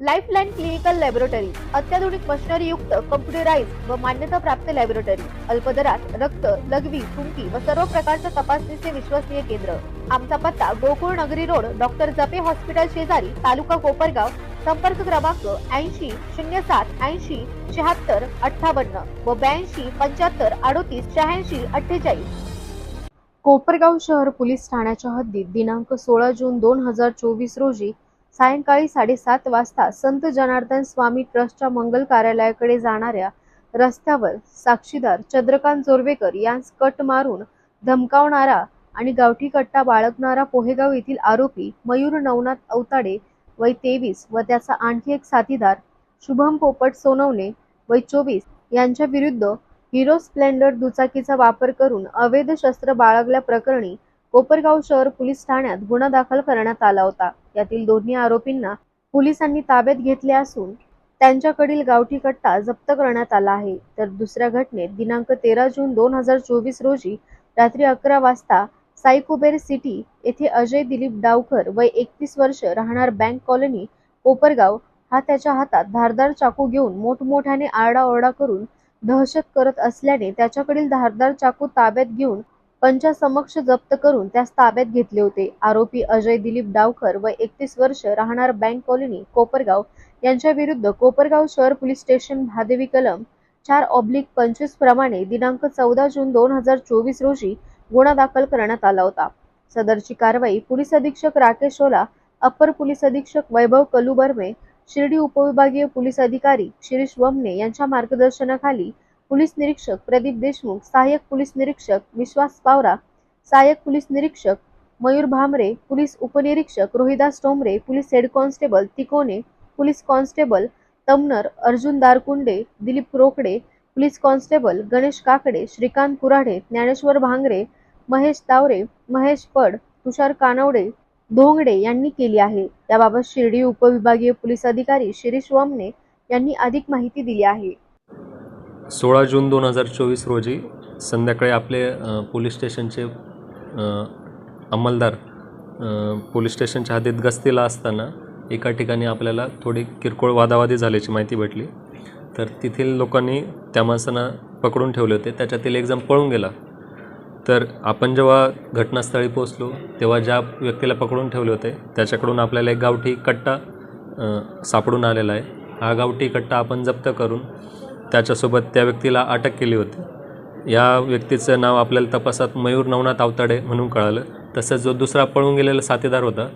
Lifeline clinical laboratory अत्याधुनिक machinery युक्त computerise व मान्यताप्राप्त लॅबोरेटरी अल्पदरात रक्त लघवी थुंकी व सर्व प्रकारच्या तपासणीचे विश्वसनीय केंद्र. आमचा पत्ता गोकुळ नगरी रोड डॉक्टर जपे हॉस्पिटल शेजारी तालुका कोपरगाव संपर्क क्रमांक ऐंशी शून्य सात ऐंशी शहात्तर अठ्ठावन्न व ब्याऐंशी पंच्याहत्तर अडोतीस शहाऐंशी अठ्ठेचाळीस. कोपरगाव शहर पोलीस ठाण्याच्या हद्दीत दिनांक सोळा जून दोन हजार चोवीस रोजी सायंकाळी साडेसात वाजता संत जनार्दन स्वामी ट्रस्टच्या मंगल कार्यालयाकडे जाणाऱ्या रस्त्यावर साक्षीदार चंद्रकांत जोरवेकर यांस कट मारून धमकावणारा आणि गावठी कट्टा बाळगणारा पोहेगाव येथील आरोपी मयूर नवनाथ अवताडे वय तेवीस व त्याचा आणखी एक साथीदार शुभम पोपट सोनवणे वय चोवीस यांच्या विरुद्ध हिरो स्प्लेंडर दुचाकीचा वापर करून अवैध शस्त्र बाळगल्याप्रकरणी कोपरगाव शहर पोलीस ठाण्यात गुन्हा दाखल करण्यात आला होता. यातील दोन्ही आरोपींना पोलिसांनी ताब्यात घेतले असून त्यांच्याकडील गावठी कट्टा जप्त करण्यात आला आहे. तर दुसऱ्या घटनेत दिनांक तेरा जून दोन हजार चोवीस रोजी रात्री अकरा वाजता साईकुबेर सिटी येथे अजय दिलीप डावकर वय एकतीस वर्ष राहणार बँक कॉलनी कोपरगाव हा त्याच्या हातात धारदार चाकू घेऊन मोठमोठ्याने आरडाओरडा करून दहशत करत असल्याने त्याच्याकडील धारदार चाकू ताब्यात घेऊन पंचासमक्ष जप्त करून त्यास ताब्यात घेतले होते. आरोपी अजय दिलीप डावकर व एकतीस वर्ष राहणार बँक कॉलनी कोपरगाव यांच्या विरुद्ध कोपरगाव शहर पोलीस स्टेशन भादेवी कलम चार ऑब्लिक पंचवीस प्रमाणे दिनांक चौदा जून दोन हजार चोवीस रोजी गुन्हा दाखल करण्यात आला होता. सदरची कारवाई पोलीस अधीक्षक राकेश ओला अप्पर पोलीस अधीक्षक वैभव कलुबर्मे शिर्डी उपविभागीय पोलीस अधिकारी शिरीष वमने यांच्या मार्गदर्शनाखाली पोलीस निरीक्षक प्रदीप देशमुख सहाय्यक पोलीस निरीक्षक विश्वास पावरा सहाय्यक पोलीस निरीक्षक मयूर भामरे पोलीस उपनिरीक्षक Rohidas Tombre police head constable Tikone police constable Tamnar Arjun Darkunde Dilip Rokade police constable Ganesh Kakade Shrikant Kurade Dnyaneshwar Bhangre Mahesh Tavare Mahesh Pad Tushar Kanwade Dhongade यांनी केली आहे. त्याबाबत शिर्डी उपविभागीय पोलीस अधिकारी शिरीष वामने यांनी अधिक माहिती दिली आहे. सोळा जून दोन हजार चोवीस रोजी संध्याकाळी आपले पोलीस स्टेशनचे अंमलदार पोलीस स्टेशनच्या हद्दीत गस्तीला असताना एका ठिकाणी आपल्याला थोडी किरकोळ वादावादी झाल्याची माहिती भेटली. तर तेथील लोकांनी त्या माणसांना पकडून ठेवले होते. त्याच्यातील एक जण पळून गेला. तर आपण जेव्हा घटनास्थळी पोहोचलो तेव्हा ज्या व्यक्तीला पकडून ठेवले होते त्याच्याकडून आपल्याला एक गावठी कट्टा सापडून आलेला आहे. हा गावठी कट्टा आपण जप्त करून त्याच्यासोबत त्या व्यक्तीला अटक केली होती. या व्यक्तीचं नाव आपल्याला तपासात मयूर नवनाथ आवताडे म्हणून कळालं. तसंच जो दुसरा पळून गेलेला साथीदार होता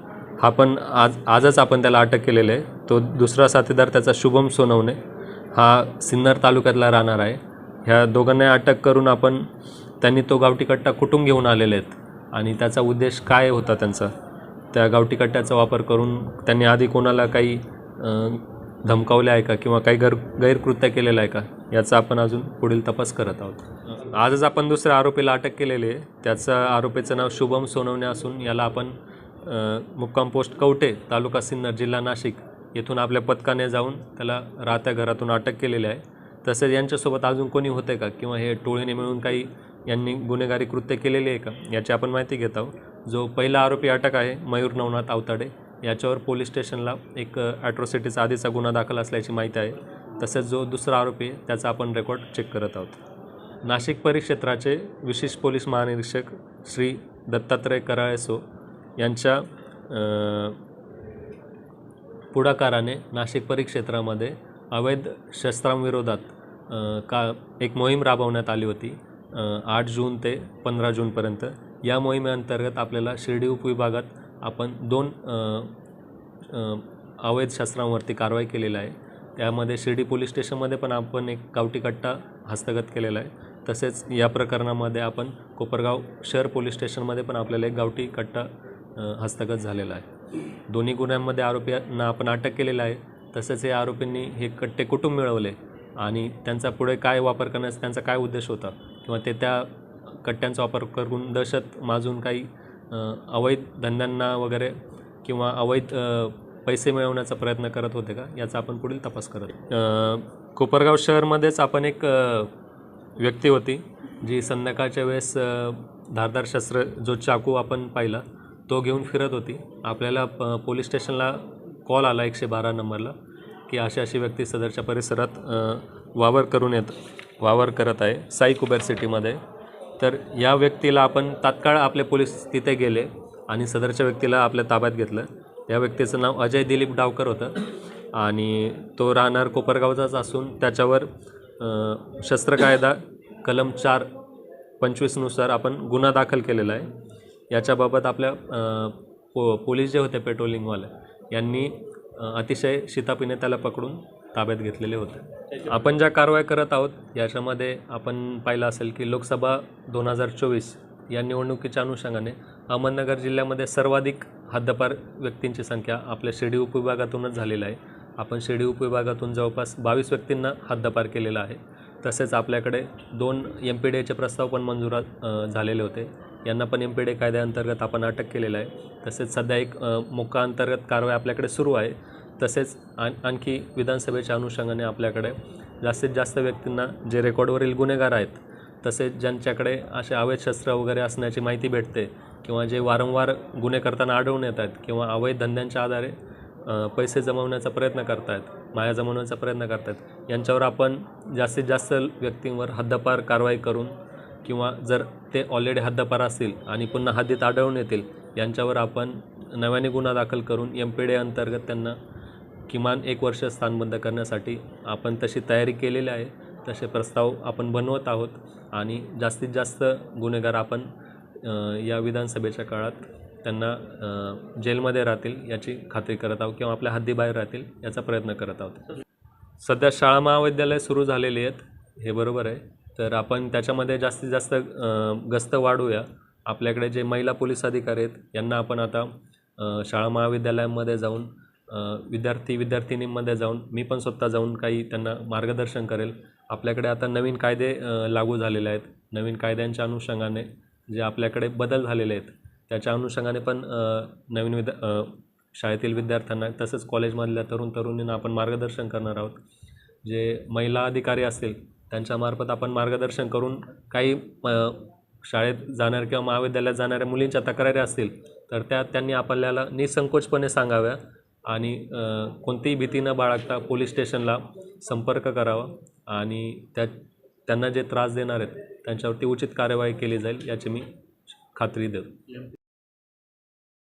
हा पण आज आजच आपण त्याला अटक केलेलं आहे. तो दुसरा साथीदार त्याचा शुभम सोनवणे हा सिन्नर तालुक्यातला राहणार आहे. ह्या दोघांना अटक करून आपण त्यांनी तो गावठी कट्टा कुठून घेऊन आलेले आहेत आणि त्याचा उद्देश काय होता त्यांचा? त्या गावठी कट्ट्याचा वापर करून त्यांनी आधी कोणाला काही धमकावले आहे का? किंवा काही गैर गैरकृत्य केलेलं आहे का? याचा आपण अजून पुढील तपास करत आहोत. आजच आपण दुसऱ्या आरोपीला अटक केलेली आहे. त्याचं आरोपीचं नाव शुभम सोनवणे असून याला आपण मुक्काम पोस्ट कवटे तालुका सिन्नर जिल्हा नाशिक येथून आपल्या पथकाने जाऊन त्याला राहत्या घरातून अटक केलेली आहे. तसेच यांच्यासोबत अजून कोणी होते का? किंवा हे टोळीने मिळून काही यांनी गुन्हेगारी कृत्य केलेली आहे का? याची आपण माहिती घेत आहोत. जो पहिला आरोपी अटक आहे मयूर नवनाथ आवताडे याच्यावर पोलीस स्टेशनला एक ॲट्रॉसिटीचा आधीचा गुन्हा दाखल असल्याची माहिती आहे. तसेच जो दुसरा आरोपी आहे त्याचा आपण रेकॉर्ड चेक करत आहोत. नाशिक परिक्षेत्राचे विशेष पोलीस महानिरीक्षक श्री दत्तात्रय कराळेसो यांच्या पुढाकाराने नाशिक परिक्षेत्रामध्ये अवैध शस्त्रांविरोधात का एक मोहीम राबवण्यात आली होती आठ जून ते पंधरा जूनपर्यंत. या मोहिमेअंतर्गत आपल्याला शिर्डी उपविभागात आपण दोन अवैध शस्त्रांवरती कारवाई केलेली आहे. त्यामध्ये शिर्डी पोलीस स्टेशनमध्ये पण आपण एक गावठी कट्टा हस्तगत केलेला आहे. तसेच या प्रकरणामध्ये आपण कोपरगाव शहर पोलीस स्टेशनमध्ये पण आपल्याला एक गावठी कट्टा हस्तगत झालेला आहे. दोन्ही गुन्ह्यांमध्ये आरोपींना आपण अटक केलेलं आहे. तसेच हे आरोपींनी हे कट्टे कुटुंब मिळवले आणि त्यांचा पुढे काय वापर करण्याचा त्यांचा काय उद्देश होता किंवा ते त्या कट्ट्यांचा वापर करून दहशत माजून काही अवैध धंद्यांना वगैरे किंवा अवैध पैसे मिळवण्याचा प्रयत्न करत होते का? याचा आपण पुढील तपास करत कोपरगाव शहरमध्येच आपण एक व्यक्ती होती जी संध्याकाळच्या वेळेस धारदार शस्त्र जो चाकू आपण पाहिला तो घेऊन फिरत होती. आपल्याला प- पोलीस स्टेशनला कॉल आला एकशे बारा नंबरला की अशी अशी व्यक्ती सदरच्या परिसरात वावर करून येत वावर करत आहे. साई कुबेर सिटीमध्ये तर या व्यक्तीला आपण तात्काळ आपले पोलीस तिथे गेले आणि सदरच्या व्यक्तीला आपल्या ताब्यात घेतलं. या व्यक्तीचं नाव अजय दिलीप डावकर होतं. आणि तो राहणार कोपरगावचाच असून त्याच्यावर शस्त्र कायदा कलम चार पंचवीसनुसार आपण गुन्हा दाखल केलेला आहे. याच्याबाबत आपल्या पो पोलीस जे होते पेट्रोलिंगवाले यांनी अतिशय शितापीने त्याला पकडून ताब्यात घेतलेले होते. आपण ज्या कारवाई करत आहोत याच्यामध्ये आपण पाहिलं असेल की लोकसभा दोन हजार चोवीस या निवडणुकीच्या अनुषंगाने अहमदनगर जिल्ह्यामध्ये सर्वाधिक हद्दपार व्यक्तींची संख्या आपल्या शिर्डी उपविभागातूनच झालेली आहे. आपण शिर्डी उपविभागातून जवळपास बावीस व्यक्तींना हद्दपार केलेला आहे. तसेच आपल्याकडे दोन एम पी डी एचे प्रस्ताव पण मंजूर झालेले होते. यांना पण एम पी डी कायद्याअंतर्गत आपण अटक केलेलं आहे. तसेच सध्या एक अ, मोका अंतर्गत कारवाई आपल्याकडे सुरू आहे. तसेच आण आणखी विधानसभेच्या अनुषंगाने आपल्याकडे जास्तीत जास्त व्यक्तींना जे रेकॉर्डवरील गुन्हेगार आहेत तसेच ज्यांच्याकडे असे अवैध शस्त्र वगैरे असण्याची माहिती भेटते किंवा जे वारंवार गुन्हे करताना आढळून येत आहेत किंवा अवैध धंद्यांच्या आधारे पैसे जमवण्याचा प्रयत्न करतायत माया जमवण्याचा प्रयत्न करतायत यांच्यावर आपण जास्तीत जास्त व्यक्तींवर हद्दपार कारवाई करून किंवा जर ते ऑलरेडी हद्दपार असतील आणि पुन्हा हद्दीत आढळून येतील यांच्यावर आपण नव्याने गुन्हा दाखल करून एम पी डी अंतर्गत त्यांना किमान एक वर्ष स्थानबंद करण्यासाठी आपण तशी तयारी केलेली आहे. तसे प्रस्ताव आपण बनवत आहोत आणि जास्तीत जास्त गुन्हेगार आपण या विधानसभेच्या काळात त्यांना जेलमध्ये राहतील याची खात्री करत आहोत किंवा आपल्या हद्दीबाहेर राहतील याचा प्रयत्न करत आहोत. सध्या शाळा महाविद्यालय सुरू झालेली आहेत हे बरोबर आहे. तर आपण त्याच्यामध्ये जास्तीत जास्त गस्त वाढूया. आपल्याकडे जे महिला पोलीस अधिकारी आहेत यांना आपण आता शाळा महाविद्यालयामध्ये जाऊन विद्यार्थी विद्यार्थिनींमध्ये जाऊन मी पण स्वतः जाऊन काही त्यांना मार्गदर्शन करेल. आपल्याकडे आता नवीन कायदे लागू झालेले आहेत. नवीन कायद्यांच्या अनुषंगाने जे आपल्याकडे बदल झालेले आहेत त्याच्या अनुषंगाने पण नवीन विद्या शाळेतील विद्यार्थ्यांना तसंच कॉलेजमधल्या तरुण तरुणींना आपण मार्गदर्शन करणार आहोत. जे महिला अधिकारी असतील त्यांच्यामार्फत आपण मार्गदर्शन करून काही शाळेत जाणाऱ्या किंवा महाविद्यालयात जाणाऱ्या मुलींच्या तक्रारी असतील तर त्या त्यांनी आपल्याला निसंकोचपणे सांगाव्या. आणि कोणतीही भीती न बाळगता पोलीस स्टेशनला संपर्क करावा आणि त्या त्यांना जे त्रास देणार आहेत त्यांच्यावरती उचित कार्यवाही केली जाईल याची मी खात्री देतो.